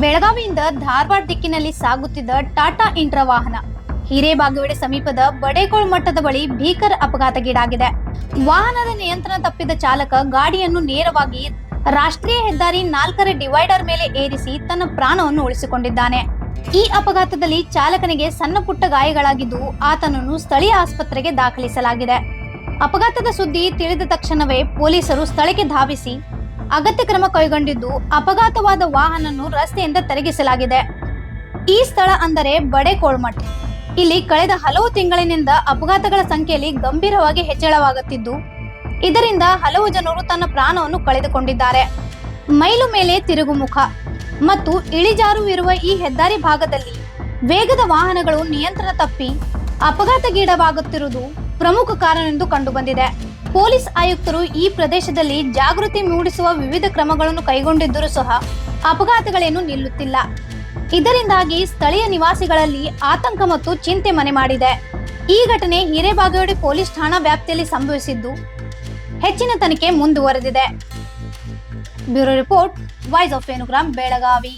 ಬೆಳಗಾವಿಯಿಂದ ಧಾರವಾಡ ದಿಕ್ಕಿನಲ್ಲಿ ಸಾಗುತ್ತಿದ್ದ ಟಾಟಾ ಇಂಟ್ರಾ ವಾಹನ. ಹಿರೇಬಾಗೇವಾಡಿ ಸಮೀಪದ ಬಡೇಕೋಳ್ ಮಟ್ಟದ ಬಳಿ ಭೀಕರ ಅಪಘಾತಗೀಡಾಗಿದೆ. ವಾಹನದ ನಿಯಂತ್ರಣ ತಪ್ಪಿದ ಚಾಲಕ ಗಾಡಿಯನ್ನು ನೇರವಾಗಿ ರಾಷ್ಟ್ರೀಯ ಹೆದ್ದಾರಿ ನಾಲ್ಕರ ಡಿವೈಡರ್ ಮೇಲೆ ಏರಿಸಿ ತನ್ನ ಪ್ರಾಣವನ್ನು ಉಳಿಸಿಕೊಂಡಿದ್ದಾನೆ. ಈ ಅಪಘಾತದಲ್ಲಿ ಚಾಲಕನಿಗೆ ಸಣ್ಣ ಪುಟ್ಟ ಗಾಯಗಳಾಗಿದ್ದು ಆತನನ್ನು ಸ್ಥಳೀಯ ಆಸ್ಪತ್ರೆಗೆ ದಾಖಲಿಸಲಾಗಿದೆ. ಅಪಘಾತದ ಸುದ್ದಿ ತಿಳಿದ ತಕ್ಷಣವೇ ಪೊಲೀಸರು ಸ್ಥಳಕ್ಕೆ ಧಾವಿಸಿ ಅಗತ್ಯ ಕ್ರಮ ಕೈಗೊಂಡಿದ್ದು ಅಪಘಾತವಾದ ವಾಹನವನ್ನು ರಸ್ತೆಯಿಂದ ತೆರಗಿಸಲಾಗಿದೆ. ಈ ಸ್ಥಳ ಅಂದರೆ ಬಡೆ ಕೋಳ್ಮಠ ಇಲ್ಲಿ ಕಳೆದ ಹಲವು ತಿಂಗಳಿನಿಂದ ಅಪಘಾತಗಳ ಸಂಖ್ಯೆಯಲ್ಲಿ ಗಂಭೀರವಾಗಿ ಹೆಚ್ಚಳವಾಗುತ್ತಿದ್ದು, ಇದರಿಂದ ಹಲವು ಜನರು ತನ್ನ ಪ್ರಾಣವನ್ನು ಕಳೆದುಕೊಂಡಿದ್ದಾರೆ. ಮೈಲು ಮೇಲೆ ತಿರುಗುಮುಖ ಮತ್ತು ಇಳಿಜಾರು ಇರುವ ಈ ಹೆದ್ದಾರಿ ಭಾಗದಲ್ಲಿ ವೇಗದ ವಾಹನಗಳು ನಿಯಂತ್ರಣ ತಪ್ಪಿ ಅಪಘಾತಗೀಡವಾಗುತ್ತಿರುವುದು ಪ್ರಮುಖ ಕಾರಣ ಎಂದು ಕಂಡುಬಂದಿದೆ. ಪೊಲೀಸ್ ಆಯುಕ್ತರು ಈ ಪ್ರದೇಶದಲ್ಲಿ ಜಾಗೃತಿ ಮೂಡಿಸುವ ವಿವಿಧ ಕ್ರಮಗಳನ್ನು ಕೈಗೊಂಡಿದ್ದರೂ ಸಹ ಅಪಘಾತಗಳೇನು ನಿಲ್ಲುತ್ತಿಲ್ಲ. ಇದರಿಂದಾಗಿ ಸ್ಥಳೀಯ ನಿವಾಸಿಗಳಲ್ಲಿ ಆತಂಕ ಮತ್ತು ಚಿಂತೆ ಮನೆ ಮಾಡಿದೆ. ಈ ಘಟನೆ ಹಿರೇಬಾಗೋಡಿ ಪೊಲೀಸ್ ಠಾಣಾ ವ್ಯಾಪ್ತಿಯಲ್ಲಿ ಸಂಭವಿಸಿದ್ದು ಹೆಚ್ಚಿನ ತನಿಖೆ ಮುಂದುವರೆದಿದೆ. Bureau report voice of Venugram Belagavi